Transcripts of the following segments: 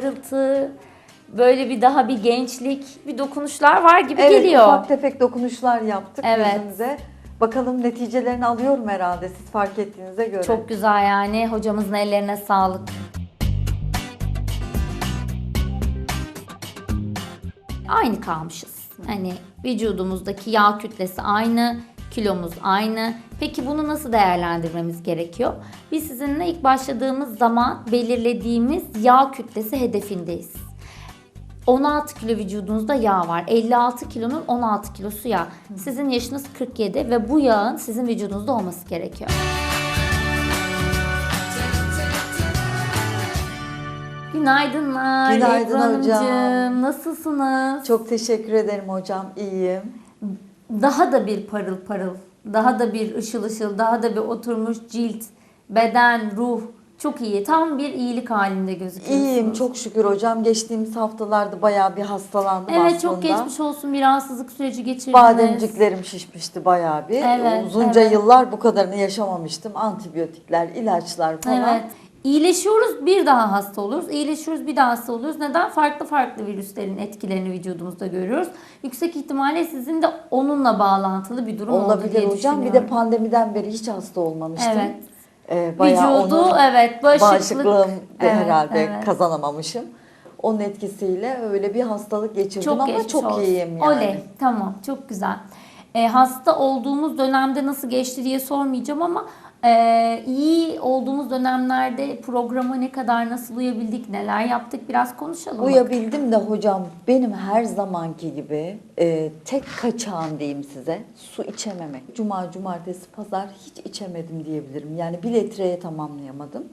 parıltı, böyle bir daha bir gençlik, bir dokunuşlar var gibi Evet geliyor. ufak tefek dokunuşlar yaptık Evet. yüzümüze. Bakalım neticelerini alıyorum herhalde siz fark ettiğinize göre. Çok güzel yani. Hocamızın ellerine sağlık. Aynı kalmışız. Hani vücudumuzdaki yağ kütlesi aynı, kilomuz aynı. Peki bunu nasıl değerlendirmemiz gerekiyor? Biz sizinle ilk başladığımız zaman belirlediğimiz yağ kütlesi hedefindeyiz. 16 kilo vücudunuzda yağ var. 56 kilonun 16 kilosu yağ. Sizin yaşınız 47 ve bu yağın sizin vücudunuzda olması gerekiyor. Günaydınlar. Günaydın Ebru hocam. Hanımcığım. Nasılsınız? Çok teşekkür ederim hocam. İyiyim. Daha da bir parıl parıl, daha da bir ışıl ışıl, daha da bir oturmuş cilt, beden, ruh çok iyi. Tam bir iyilik halinde gözüküyorsunuz. İyiyim çok şükür hocam. Geçtiğimiz haftalarda bayağı bir hastalandım Evet aslında. çok geçmiş olsun bir rahatsızlık süreci geçirdiniz. Bademciklerim şişmişti bayağı bir. Evet, Uzunca evet. yıllar bu kadarını yaşamamıştım. Antibiyotikler, ilaçlar falan. Evet. İyileşiyoruz bir daha hasta oluruz. İyileşiyoruz bir daha hasta oluruz. Neden? Farklı farklı virüslerin etkilerini vücudumuzda görüyoruz. Yüksek ihtimalle sizin de onunla bağlantılı bir durum Olabilir diye hocam. Bir de pandemiden beri hiç hasta olmamıştım. Evet. Ee, bayağı Vücudu onun evet bağışıklık. bağışıklığım Evet, herhalde evet. kazanamamışım. Onun etkisiyle öyle bir hastalık geçirdim Çok ama çok olsun. iyiyim yani. Oley tamam çok güzel. Ee, hasta olduğumuz dönemde nasıl geçti diye sormayacağım ama e, iyi olduğumuz dönemlerde programa ne kadar nasıl uyabildik, neler yaptık biraz konuşalım. Uyabildim de hocam benim her zamanki gibi e, tek kaçağım diyeyim size su içememek. Cuma, cumartesi, pazar hiç içemedim diyebilirim. Yani bir litreye tamamlayamadım.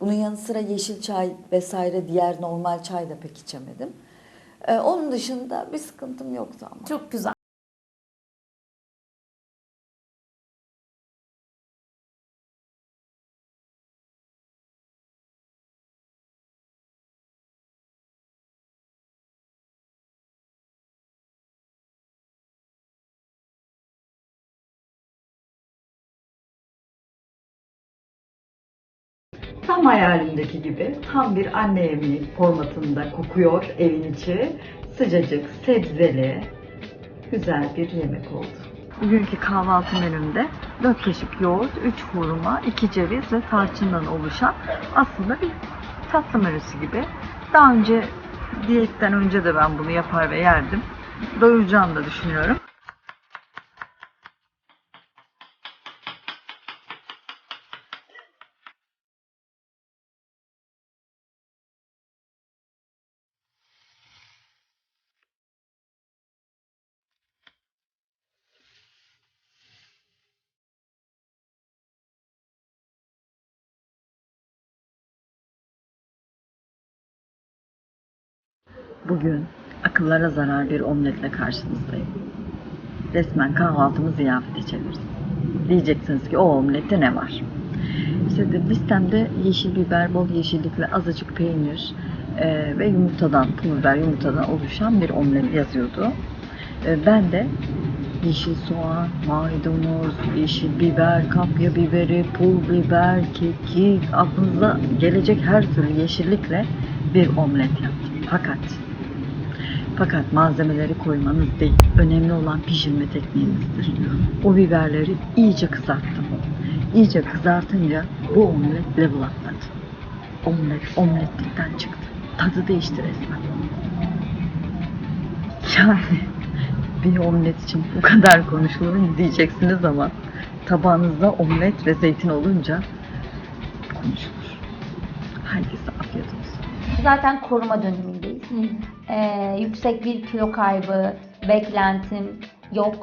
Bunun yanı sıra yeşil çay vesaire diğer normal çay da pek içemedim. E, onun dışında bir sıkıntım yoktu ama. Çok güzel. Tam hayalimdeki gibi tam bir anne yemeği formatında kokuyor evin içi. Sıcacık, sebzeli, güzel bir yemek oldu. Bugünkü kahvaltı menümde 4 kaşık yoğurt, 3 hurma, 2 ceviz ve tarçından oluşan aslında bir tatlı menüsü gibi. Daha önce diyetten önce de ben bunu yapar ve yerdim. Doyuracağını da düşünüyorum. Bugün akıllara zarar bir omletle karşınızdayım. Resmen kahvaltımı ziyafete çevirdim. Diyeceksiniz ki o omlette ne var? İşte de listemde yeşil biber, bol yeşillik ve azıcık peynir e, ve yumurtadan, pul biber yumurtadan oluşan bir omlet yazıyordu. E, ben de yeşil soğan, maydanoz, yeşil biber, kapya biberi, pul biber, kekik, aklınıza gelecek her türlü yeşillikle bir omlet yaptım. Fakat fakat malzemeleri koymanız değil. Önemli olan pişirme tekniğinizdir. O biberleri iyice kızarttım. İyice kızartınca bu omlet level atladı. Omlet omletlikten çıktı. Tadı değişti resmen. Yani bir omlet için bu kadar konuşulur mu diyeceksiniz ama tabağınızda omlet ve zeytin olunca konuşulur. Herkese afiyet olsun. Zaten koruma dönemindeyiz. Ee, yüksek bir kilo kaybı, beklentim yok.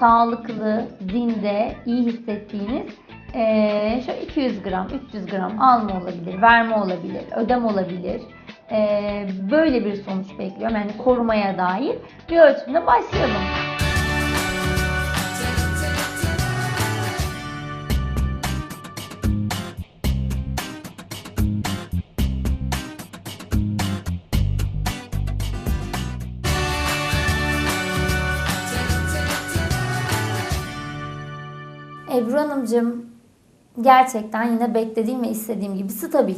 Sağlıklı, zinde, iyi hissettiğiniz ee, şöyle 200 gram, 300 gram alma olabilir, verme olabilir, ödem olabilir. Ee, böyle bir sonuç bekliyorum. Yani korumaya dair bir ölçümde başlayalım. Ebru Hanımcığım gerçekten yine beklediğim ve istediğim gibi stabil.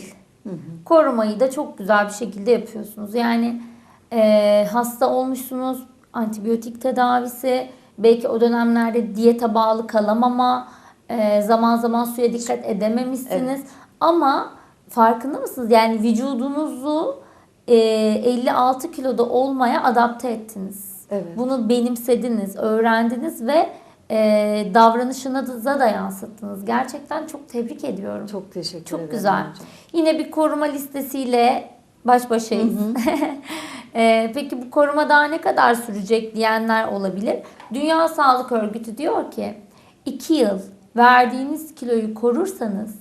Korumayı da çok güzel bir şekilde yapıyorsunuz. Yani e, hasta olmuşsunuz, antibiyotik tedavisi, belki o dönemlerde diyete bağlı kalamama, e, zaman zaman suya dikkat edememişsiniz. Ama farkında mısınız? Yani vücudunuzu e, 56 kiloda olmaya adapte ettiniz. Evet. Bunu benimsediniz, öğrendiniz ve e, davranışınıza da yansıttınız. Gerçekten çok tebrik ediyorum. Çok teşekkür Çok ederim güzel. hocam. Yine bir koruma listesiyle baş başayız. Ee, peki bu koruma daha ne kadar sürecek diyenler olabilir. Dünya Sağlık Örgütü diyor ki 2 yıl verdiğiniz kiloyu korursanız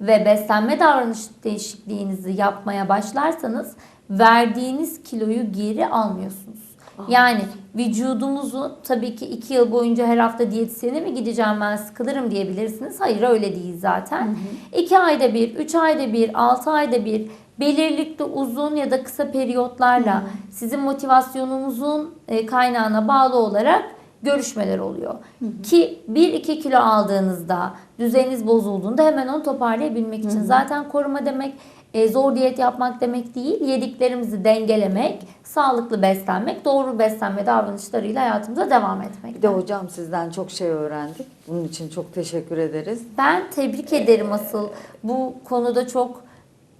ve beslenme davranış değişikliğinizi yapmaya başlarsanız verdiğiniz kiloyu geri almıyorsunuz. Yani vücudumuzu tabii ki 2 yıl boyunca her hafta diyetisyene mi gideceğim ben sıkılırım diyebilirsiniz. Hayır öyle değil zaten. 2 ayda bir, 3 ayda bir, 6 ayda bir belirlikli uzun ya da kısa periyotlarla sizin motivasyonunuzun e, kaynağına bağlı olarak görüşmeler oluyor. Ki 1-2 kilo aldığınızda, düzeniniz bozulduğunda hemen onu toparlayabilmek için. Zaten koruma demek e, zor diyet yapmak demek değil. Yediklerimizi dengelemek, sağlıklı beslenmek, doğru beslenme davranışlarıyla hayatımıza devam etmek. Bir de hocam sizden çok şey öğrendik. Bunun için çok teşekkür ederiz. Ben tebrik ederim asıl. Bu konuda çok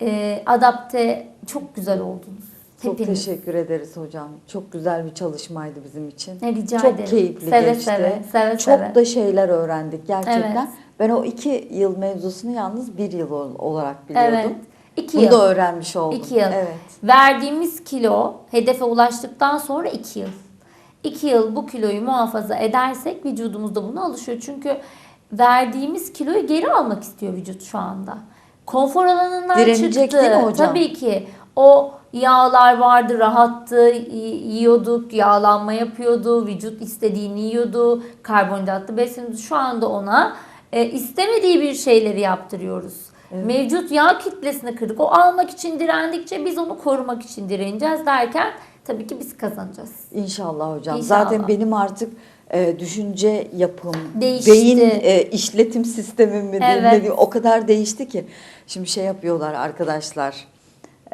e, adapte, çok güzel oldunuz. Çok Hepiniz. teşekkür ederiz hocam. Çok güzel bir çalışmaydı bizim için. Ne, rica çok ederim. keyifli Seve geçti. seve, seve çok seve. da şeyler öğrendik gerçekten. Evet. Ben o iki yıl mevzusunu yalnız bir yıl ol- olarak biliyordum. Evet. İki Bunu yıl. da öğrenmiş oldum. İki yıl. Evet. Verdiğimiz kilo hedefe ulaştıktan sonra iki yıl. İki yıl bu kiloyu muhafaza edersek vücudumuzda buna alışıyor. Çünkü verdiğimiz kiloyu geri almak istiyor vücut şu anda. Konfor alanından Direnecek çıktı. değil mi hocam? Tabii ki. O yağlar vardı, rahattı, yiyorduk, yağlanma yapıyordu, vücut istediğini yiyordu, karbonhidratlı besleniyordu. Şu anda ona e, istemediği bir şeyleri yaptırıyoruz. Mevcut yağ kitlesini kırdık. O almak için direndikçe biz onu korumak için direneceğiz derken tabii ki biz kazanacağız. İnşallah hocam. İnşallah. Zaten benim artık e, düşünce yapım, Değişti. beyin e, işletim sistemim mi Evet. diyeyim, o kadar değişti ki. Şimdi şey yapıyorlar arkadaşlar,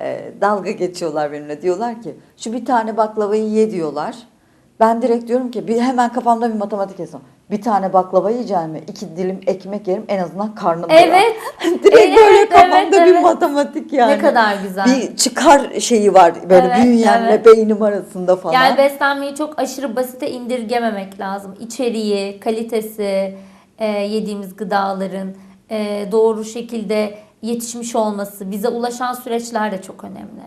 e, dalga geçiyorlar benimle. Diyorlar ki şu bir tane baklavayı ye diyorlar. Ben direkt diyorum ki bir, hemen kafamda bir matematik hesabı. Bir tane baklava yiyeceğim mi? İki dilim ekmek yerim en azından karnım doyar. Evet. direkt Evet, böyle evet, kafamda bir evet. matematik yani. Ne kadar güzel. Bir çıkar şeyi var böyle Evet, bünyemle evet. beynim arasında falan. Yani beslenmeyi çok aşırı basite indirgememek lazım. İçeriği, kalitesi, e, yediğimiz gıdaların e, doğru şekilde yetişmiş olması, bize ulaşan süreçler de çok önemli.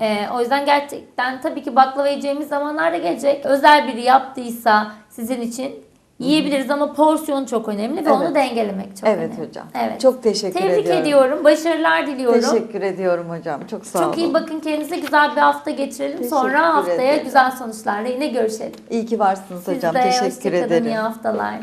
E, o yüzden gerçekten tabii ki baklava yiyeceğimiz zamanlar da gelecek. Özel biri yaptıysa sizin için yiyebiliriz ama porsiyon çok önemli ve onu Evet. dengelemek çok Evet önemli. hocam. Evet. Çok teşekkür Tebrik ediyorum. ediyorum. Başarılar diliyorum. Teşekkür ediyorum hocam. Çok sağ Çok olun. iyi bakın kendinize güzel bir hafta geçirelim. Teşekkür Sonra haftaya ederim. güzel sonuçlarla yine görüşelim. İyi ki varsınız Siz hocam. de Teşekkür hoşçakalın, ederim. iyi haftalar.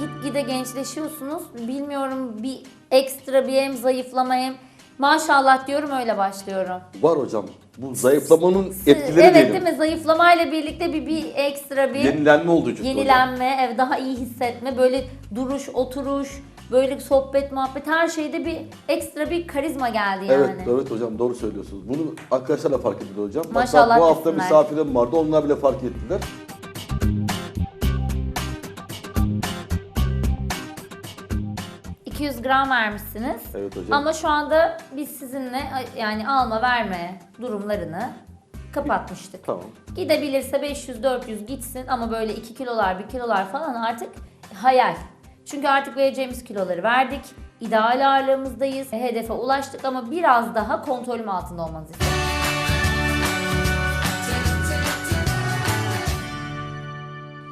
Gitgide gençleşiyorsunuz. Bilmiyorum bir ekstra bir hem zayıflama hem maşallah diyorum öyle başlıyorum. Var hocam. Bu zayıflamanın etkileri evet diyelim. değil mi? Zayıflamayla birlikte bir, bir ekstra bir Yenilenme oldu vücutta hocam. yenilenme, evet, daha iyi hissetme, böyle duruş, oturuş, böyle sohbet, muhabbet her şeyde bir ekstra bir karizma geldi yani. Evet, evet hocam doğru söylüyorsunuz. Bunu arkadaşlar da fark ettiler hocam. Maşallah Hatta bu hafta misafirim vardı. Onlar bile fark ettiler. 200 gram vermişsiniz. Evet hocam. Ama şu anda biz sizinle yani alma verme durumlarını kapatmıştık. Tamam. Gidebilirse 500-400 gitsin ama böyle 2 kilolar 1 kilolar falan artık hayal. Çünkü artık vereceğimiz kiloları verdik. İdeal ağırlığımızdayız. Hedefe ulaştık ama biraz daha kontrolüm altında olmanızı istiyorum.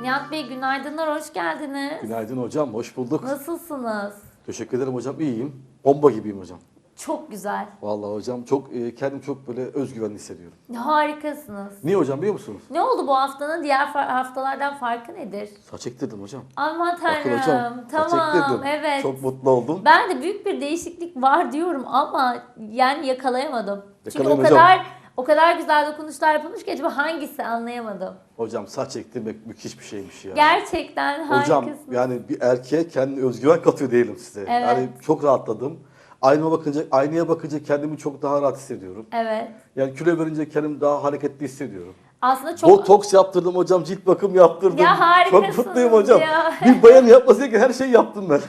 Nihat Bey günaydınlar, hoş geldiniz. Günaydın hocam, hoş bulduk. Nasılsınız? Teşekkür ederim hocam, iyiyim. Bomba gibiyim hocam. Çok güzel. Vallahi hocam çok e, kendim çok böyle özgüvenli hissediyorum. Harikasınız. Niye hocam biliyor musunuz? Ne oldu bu haftanın diğer fa- haftalardan farkı nedir? Saç ektirdim hocam. Aman Bakın tanrım. hocam, saç tamam, ektirdim. evet. Çok mutlu oldum. Ben de büyük bir değişiklik var diyorum ama yani yakalayamadım. Çünkü o Yakalayın hocam. kadar O kadar güzel dokunuşlar yapılmış ki acaba hangisi anlayamadım. Hocam saç ektirmek müthiş bir şeymiş ya. Gerçekten Hocam harikasın. yani bir erkeğe kendine özgüven katıyor diyelim size. Evet. Yani çok rahatladım. Aynaya bakınca, aynaya bakınca kendimi çok daha rahat hissediyorum. Evet. Yani kilo verince kendimi daha hareketli hissediyorum. Aslında çok Botoks yaptırdım hocam, cilt bakım yaptırdım. Ya harikasınız Çok mutluyum hocam. ya. Bir bayan yapması gereken her şeyi yaptım ben.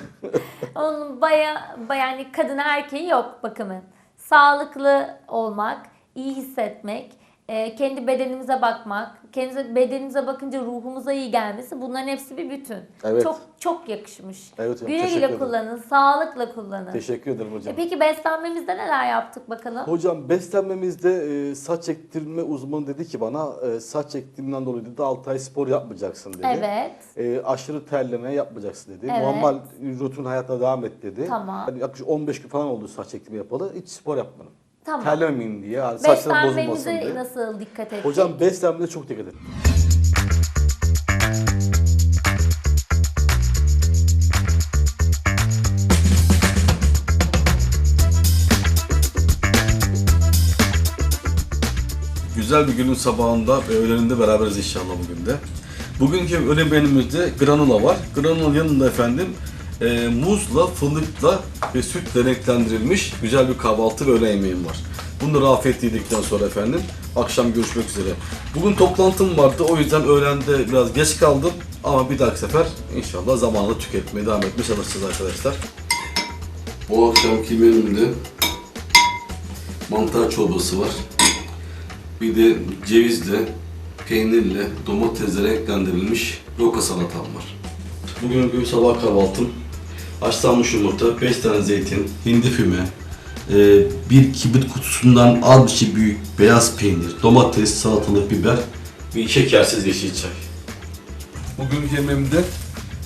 onun baya, baya yani kadın erkeği yok bakımın. Sağlıklı olmak, iyi hissetmek, e, kendi bedenimize bakmak, kendi bedenimize bakınca ruhumuza iyi gelmesi bunların hepsi bir bütün. Evet. Çok çok yakışmış. Evet hocam, güle güle kullanın, sağlıkla kullanın. Teşekkür ederim E hocam. peki beslenmemizde neler yaptık bakalım? Hocam beslenmemizde e, saç ektirme uzmanı dedi ki bana e, saç ektirmemden dolayı dedi 6 ay spor yapmayacaksın dedi. Evet. E, aşırı terleme yapmayacaksın dedi. Evet. Normal rutin hayatına devam et dedi. Tamam. Yani yaklaşık 15 gün falan oldu saç ektirme yapalı. Hiç spor yapmadım. Tamam. Terlememeyeyim diye. Yani saçlarım bozulmasın Beslenmemize diye. nasıl dikkat ettik? Hocam beslenmede çok dikkat edin. Güzel bir günün sabahında ve öğleninde beraberiz inşallah bugün de. Bugünkü öğle menümüzde granula var. Granula yanında efendim e, muzla, fındıkla ve sütle renklendirilmiş güzel bir kahvaltı ve öğle yemeğim var. Bunları afiyet yedikten sonra efendim akşam görüşmek üzere. Bugün toplantım vardı o yüzden öğlende biraz geç kaldım. Ama bir dahaki sefer inşallah zamanla tüketmeye devam etmeye çalışacağız arkadaşlar. Bu akşamki menümde mantar çorbası var. Bir de cevizle, peynirle, domatesle renklendirilmiş roka salatam var. Bugün bir sabah kahvaltım. Haşlanmış yumurta, 5 tane zeytin, hindi füme, e, bir kibrit kutusundan az bir şey büyük beyaz peynir, domates, salatalık, biber ve şekersiz yeşil çay. Bugün yemeğimde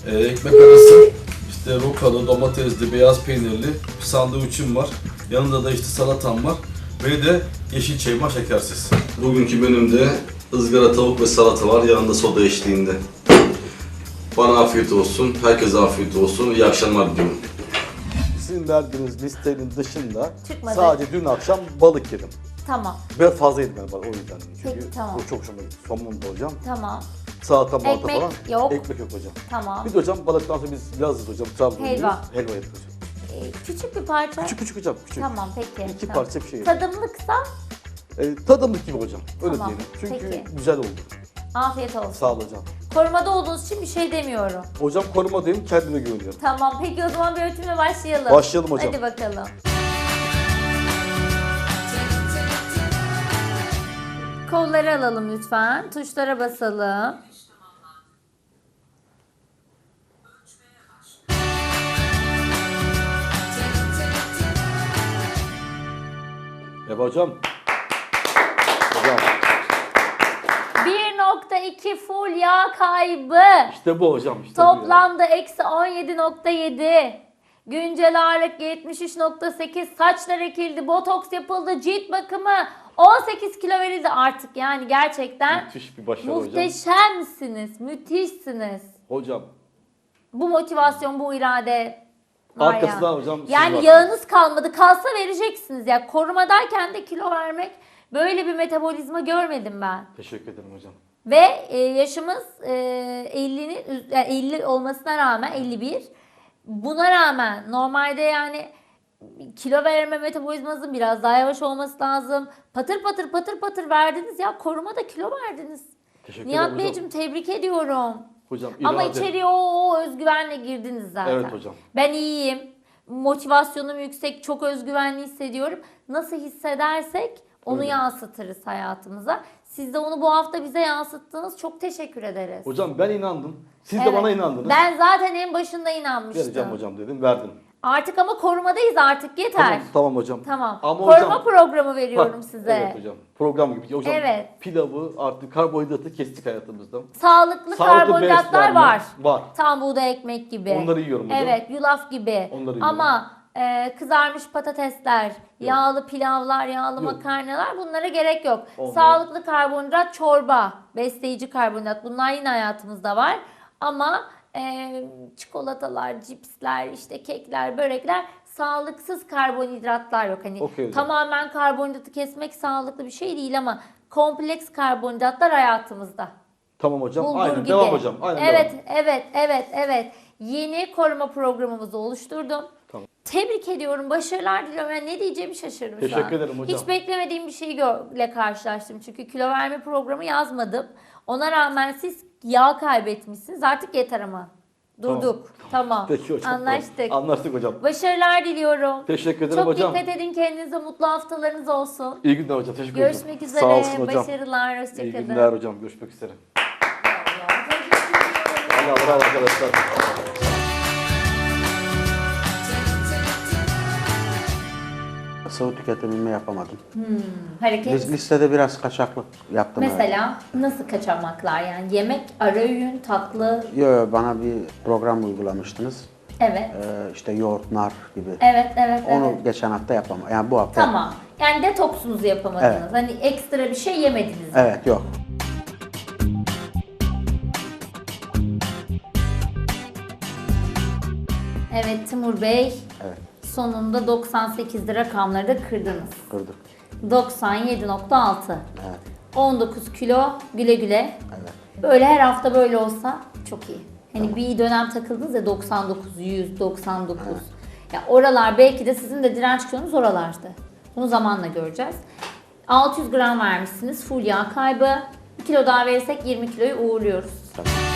e, ekmek arası işte rokalı, domatesli, beyaz peynirli sandviçim var. Yanında da işte salatam var ve de yeşil çayım var şekersiz. Bugünkü menümde ızgara tavuk ve salata var yanında soda eşliğinde. Bana afiyet olsun, herkese afiyet olsun. İyi akşamlar diliyorum. Sizin verdiğiniz listenin dışında Çıkmadı. sadece dün akşam balık yedim. Tamam. Biraz fazla yedim ben balık o yüzden. Çünkü Peki, tamam. o çok hoşuma gitti. Somon da hocam. Tamam. Salata malta Ekmek falan. yok. Ekmek yok hocam. Tamam. Bir de hocam balıktan sonra biz Lazız hocam Trabzonluyuz. Helva. Helva yapıyoruz. Ee, küçük bir parça. Küçük küçük hocam küçük. Tamam peki. İki tamam. parça bir şey yedim. Tadımlıksa E, tadımlık gibi hocam. Öyle Tamam, diyelim. Çünkü peki. güzel oldu. afiyet olsun. Sağ ol hocam. Korumada olduğunuz için bir şey demiyorum. Hocam korumadayım kendime güveniyorum. Tamam peki o zaman bir öğütümle başlayalım. Başlayalım hocam. Hadi bakalım. Kolları alalım lütfen. Tuşlara basalım. Hocam. Hocam 1.2 full yağ kaybı. işte bu hocam işte. Toplamda eksi 17.7. Güncel ağırlık 73.8. Saçlar ekildi, botoks yapıldı, cilt bakımı 18 kilo verildi artık yani gerçekten Müthiş bir başarı hocam. muhteşemsiniz, müthişsiniz. Hocam Bu motivasyon, bu irade var Arkasında ya. hocam Yani varsınız. yağınız kalmadı, kalsa vereceksiniz ya. Korumadayken de kilo vermek böyle bir metabolizma görmedim ben. teşekkür ederim hocam. Ve e, yaşımız e, 50'nin üz- yani 50 olmasına rağmen 51. Buna rağmen normalde yani kilo verme metabolizmanızın biraz daha yavaş olması lazım. Patır patır patır patır verdiniz ya koruma da kilo verdiniz. Teşekkür Nihat. Beyciğim tebrik ediyorum. Hocam Ama irade. içeriye o, o özgüvenle girdiniz zaten. Evet hocam. Ben iyiyim. Motivasyonum yüksek, çok özgüvenli hissediyorum. Nasıl hissedersek onu Öyle. yansıtırız hayatımıza. Siz de onu bu hafta bize yansıttınız. Çok teşekkür ederiz. Hocam ben inandım. Siz Evet. de bana inandınız. Ben zaten en başında inanmıştım. Vereceğim hocam dedim verdim. Artık ama korumadayız artık yeter. Tamam, tamam hocam. Tamam. Ama Koruma hocam, programı veriyorum Bak, size. Evet hocam. Program gibi. Hocam Evet. pilavı artık karbonhidratı kestik hayatımızdan. Sağlıklı, Sağlıklı karbonhidratlar beslenme var. var. Tam buğday ekmek gibi. Onları yiyorum hocam. Evet, yulaf gibi. Onları yiyorum. Ama e, kızarmış patatesler, yağlı pilavlar, yağlı Yok. makarnalar bunlara gerek yok. Onları- Sağlıklı karbonhidrat, çorba, besleyici karbonhidrat bunlar yine hayatımızda var. Ama e, çikolatalar, cipsler, işte kekler, börekler sağlıksız karbonhidratlar yok. Hani Okey hocam. tamamen karbonhidratı kesmek sağlıklı bir şey değil ama kompleks karbonhidratlar hayatımızda. Tamam hocam. Bulgur Aynen gibi. devam hocam. Aynen evet, devam. evet, evet, evet. Yeni koruma programımızı oluşturdum. Tamam. Tebrik ediyorum, başarılar diliyorum. Yani ne diyeceğimi şaşırdım şu Teşekkür an. ederim hocam. Hiç beklemediğim bir şeyle karşılaştım. Çünkü kilo verme programı yazmadım. Ona rağmen siz yağ kaybetmişsiniz. Artık yeter ama. Durduk. Tamam. Peki hocam. Anlaştık. tamam. Anlaştık hocam. Başarılar diliyorum. Teşekkür ederim Çok hocam. dikkat edin kendinize. Mutlu haftalarınız olsun. İyi günler hocam. Teşekkür ederim. Görüşmek üzere. Sağ olsun hocam. Başarılar. İyi Hoşçakalın. günler hocam. Görüşmek üzere. Allah bravo arkadaşlar. Sıvı tüketimimi yapamadım. Hareket. Lis- Listede biraz kaçaklık yaptım. Mesela nasıl kaçamaklar yani yemek, ara öğün, tatlı. Yo, yo, bana bir program uygulamıştınız. Evet. Ee, işte yoğurt, nar gibi. Evet, evet, Onu evet. geçen hafta yapamadım. Yani bu hafta. Tamam. Yani detoksunuzu yapamadınız. Evet. Hani ekstra bir şey yemediniz. Evet yok. Evet Timur Bey. Evet. Sonunda 98 lira rakamları da kırdınız. Kırdık. 97.6. Evet. 19 kilo güle güle. Evet. Böyle her hafta böyle olsa çok iyi. Hani bir dönem takıldınız ya 99, 100, 99. Ya oralar belki de sizin de direnç kilonuz oralardı. Bunu zamanla göreceğiz. 600 gram vermişsiniz. Full yağ kaybı. 1 kilo daha verirsek 20 kiloyu uğurluyoruz. Tamam.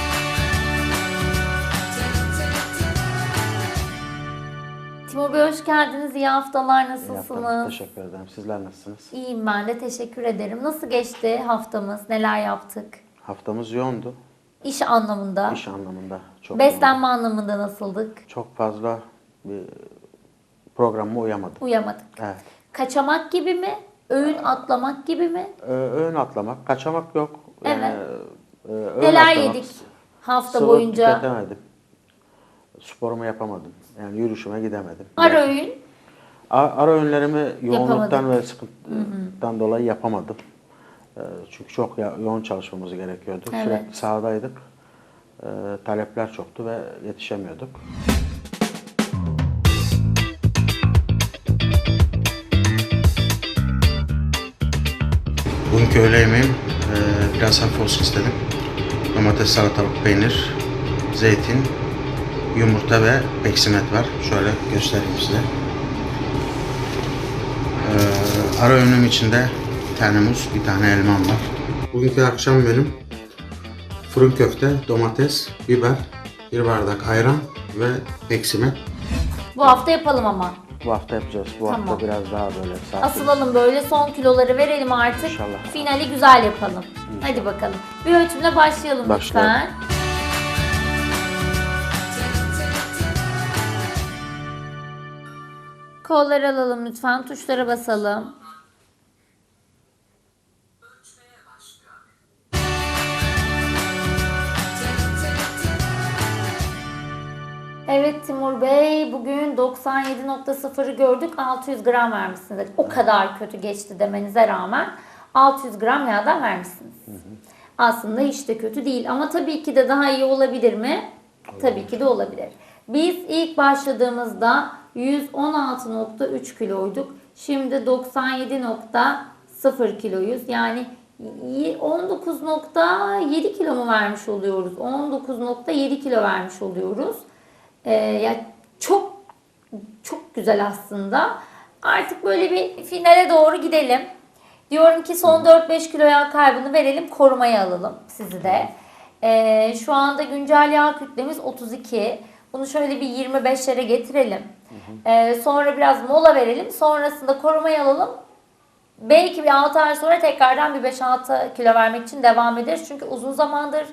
Timur Bey hoş geldiniz. İyi haftalar. İyi haftalar. Nasılsınız? Teşekkür ederim. Sizler nasılsınız? İyiyim ben de. Teşekkür ederim. Nasıl geçti haftamız? Neler yaptık? Haftamız yoğundu. İş anlamında. İş anlamında çok Beslenme anlamında nasıldık? yoğundu. Çok fazla bir programıma uyamadım. Uyamadık. Evet. Kaçamak gibi mi? Öğün atlamak gibi mi? Ee, öğün atlamak, kaçamak yok. Yani, Evet. e, öğün Neler atlamak, yedik hafta sıvı boyunca? tüketemedim. Sporumu yapamadım. Yani yürüyüşüme gidemedim. Ara öğün. Ara öğünlerimi yoğunluktan Yapamadın. ve sıkıntıdan dolayı yapamadım. Ee, Çünkü çok yoğun çalışmamız gerekiyordu. Evet. Sürekli sahadaydık. Ee, Talepler çoktu ve yetişemiyorduk. Bugünkü öğle yemeğim e, biraz hafif olsun istedim. Domates, salatalık, peynir, zeytin, yumurta ve peksimet var. Şöyle göstereyim size. Ee, ara öğünüm içinde bir tane muz, bir tane elmam var. Bugünkü akşam menüm fırın köfte, domates, biber, bir bardak ayran ve peksimet. Bu hafta yapalım ama. Bu hafta yapacağız. Bu Tamam. hafta biraz daha böyle sakin. Asılalım böyle son kiloları verelim artık. İnşallah. Finali güzel yapalım. Hadi bakalım. Bir ölçümle başlayalım Başlayalım. lütfen. Kolları alalım lütfen. Tuşlara basalım. Evet Timur Bey, bugün 97.0'ı gördük. 600 gram vermişsiniz. O kadar kötü geçti demenize rağmen 600 gram yağdan vermişsiniz. Aslında hiç de kötü değil ama tabii ki de daha iyi olabilir mi? Tabii ki de olabilir. Biz ilk başladığımızda 116.3 kiloyduk. Şimdi 97.0 kiloyuz. Yani 19.7 kilo mu vermiş oluyoruz? 19.7 kilo vermiş oluyoruz. Ee, ya çok çok güzel aslında. Artık böyle bir finale doğru gidelim. Diyorum ki son 4-5 kilo yağ kaybını verelim, korumaya alalım sizi de. Ee, şu anda güncel yağ kütlemiz 32. Bunu şöyle bir 25'lere getirelim. Ee, sonra biraz mola verelim. Sonrasında korumaya alalım. Belki bir 6 ay sonra tekrardan bir 5-6 kilo vermek için devam ederiz. Çünkü uzun zamandır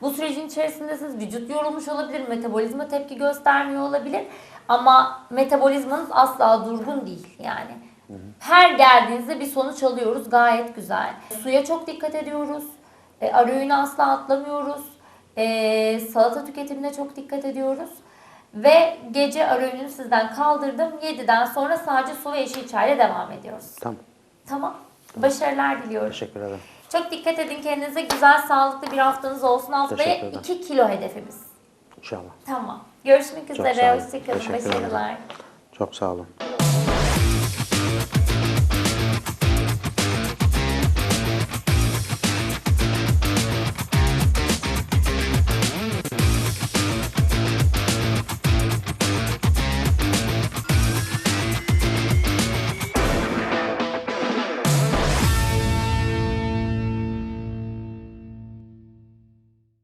bu sürecin içerisindesiniz. Vücut yorulmuş olabilir, metabolizma tepki göstermiyor olabilir. Ama metabolizmanız asla durgun değil yani. Her geldiğinizde bir sonuç alıyoruz. Gayet güzel. Suya çok dikkat ediyoruz. E, ara öğünü asla atlamıyoruz. E, salata tüketimine çok dikkat ediyoruz. Ve gece ara öğününü sizden kaldırdım. 7'den sonra sadece su ve yeşil çayla devam ediyoruz. Tamam. Tamam. Başarılar diliyorum. Teşekkür ederim. Çok dikkat edin kendinize. Güzel, sağlıklı bir haftanız olsun. Haftaya Teşekkür ederim. 2 kilo hedefimiz. İnşallah. Tamam. Görüşmek Çok üzere. olun. Hoşçakalın. Teşekkür ederim. Başarılar. Çok sağ olun.